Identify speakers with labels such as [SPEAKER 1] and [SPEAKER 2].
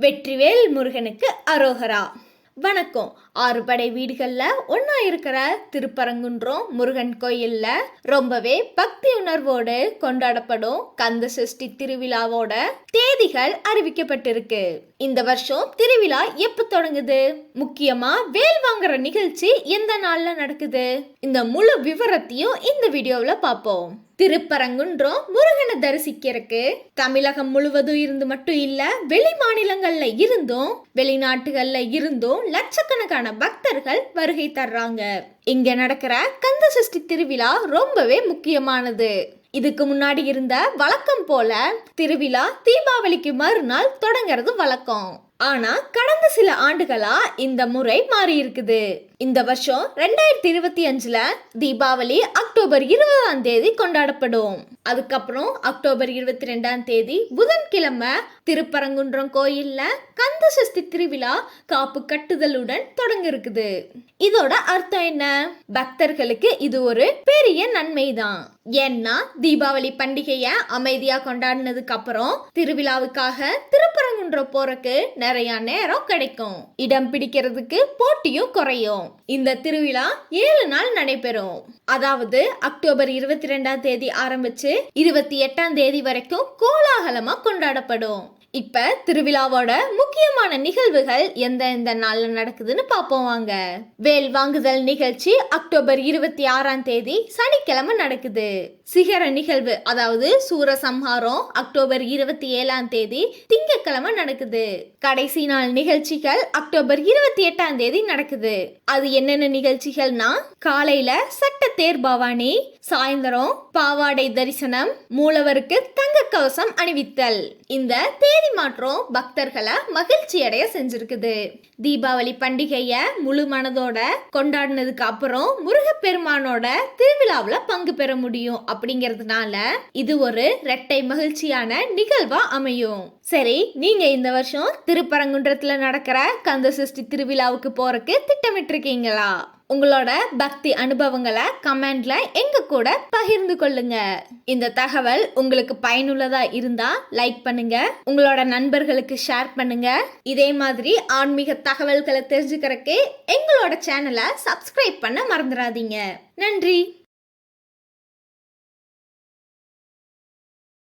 [SPEAKER 1] வெற்றிவேல் முருகனுக்கு அரோகரா. வணக்கம். ஆறுபடை வீடுகளில் ஒன்றா இருக்கிற திருப்பரங்குன்றம் முருகன் கோயிலில் ரொம்பவே பக்தி உணர்வோடு கொண்டாடப்படும் கந்த சஷ்டி திருவிழாவோட தேதிகள் அறிவிக்கப்பட்டிருக்கு. இந்த வருஷம் திருவிழா எப்போ தொடங்குது? முக்கியமா வேல் வாங்குற நிகழ்ச்சி எந்த நாளில் நடக்குது? இந்த முழு விவரத்தையும் இந்த வீடியோவில் பார்ப்போம். திருப்பரங்குன்றம் முருகனை தரிசிக்கிறதுக்கு. தமிழகம் முழுவதும் இருந்து மட்டும் இல்ல வெளி மாநிலங்கள்ல இருந்தும் வெளிநாட்டுகள்ல இருந்தும் லட்சக்கணக்கான பக்தர்கள் வருகை தர்றாங்க. இங்க நடக்கிற கந்த சஷ்டி திருவிழா ரொம்பவே முக்கியமானது. இதுக்கு முன்னாடி இருந்த வழக்கம் போல திருவிழா தீபாவளிக்கு மறுநாள் தொடங்கிறது வழக்கம். ஆனா கடந்த சில ஆண்டுகளா இந்த முறை மாறி இருக்குது இந்த வருஷம் ரெண்டாயிரத்தி இருபத்தி அஞ்சுல தீபாவளி அக்டோபர் இருபதாம் தேதி கொண்டாடப்படும். அதுக்கப்புறம் அக்டோபர் இருபத்தி ரெண்டாம் தேதி புதன்கிழமை திருப்பரங்குன்றம் கோயில்ல கந்த சஷ்டி திருவிழா காப்பு கட்டுதலுடன் தொடங்க இருக்குது இதோட அர்த்தம் என்ன? பக்தர்களுக்கு இது ஒரு பெரிய நன்மைதான். ஏன்னா தீபாவளி பண்டிகைய அமைதியா கொண்டாடினதுக்கு அப்புறம் திருவிழாவுக்காக திருப்பரங்குன்றம் போறக்கு நிறைய நேரம் கிடைக்கும். இடம் பிடிக்கிறதுக்கு போட்டியும் குறையும். இந்த திருவிழா ஏழு நாள் நடைபெறும். அதாவது அக்டோபர் இருபத்தி ரெண்டாம் தேதி ஆரம்பிச்சு இருபத்தி எட்டாம் தேதி வரைக்கும் கோலாகலமா கொண்டாடப்படும். இப்போ திருவிழாவோட முக்கியமான நிகழ்வுகள் எந்த எந்த நாளில் நடக்குதுன்னு பார்ப்போம் வாங்க. வேல் வாங்குதல் நிகழ்ச்சி அக்டோபர் இருபத்தி ஆறாம் தேதி சனிக்கிழமை நடக்குது. சிகர நிகழ்வு அதாவது சூரசம்ஹாரம் அக்டோபர் இருபத்தி ஏழாம் தேதி திங்கக்கிழமை நடக்குது. கடைசி நாள் நிகழ்ச்சிகள் அக்டோபர் இருபத்தி எட்டாம் தேதி நடக்குது. அது என்னென்ன நிகழ்ச்சிகள்னா காலையில சட்ட தேர் பவானி சாயந்தரம் பாவாடை தரிசனம் மூலவருக்கு தங்க கவசம் அணிவித்தல். இந்த தேதி மாற்றம் பக்தர்களை மகிழ்ச்சி அடைய செஞ்சிருக்குது. தீபாவளி பண்டிகைய முழு மனதோட கொண்டாடினதுக்கு அப்புறம் முருகப்பெருமானோட திருவிழாவில் பங்கு பெற முடியும் அப்படிங்கிறதுனால இது ஒரு ரெட்டை மகிழ்ச்சியான நிகழ்வா அமையும். சரி நீங்க இந்த வருஷம் திருப்பரங்குன்றத்துல நடக்கிற கந்த சஷ்டி திருவிழாவுக்கு போறக்கு திட்டமிட்டிருக்கீங்களா? உங்களோட பக்தி அனுபவங்களை கமெண்ட்ல எங்க கூட பகிர்ந்து கொள்ளுங்க. இந்த தகவல் உங்களுக்கு பயனுள்ளதா இருந்தா லைக் பண்ணுங்க. உங்களோட நண்பர்களுக்கு ஷேர் பண்ணுங்க. இதே மாதிரி ஆன்மீக தகவல்களை தெரிஞ்சுக்கிறதுக்கு எங்களோட சேனலை சப்ஸ்கிரைப் பண்ண மறந்துடாதீங்க. நன்றி.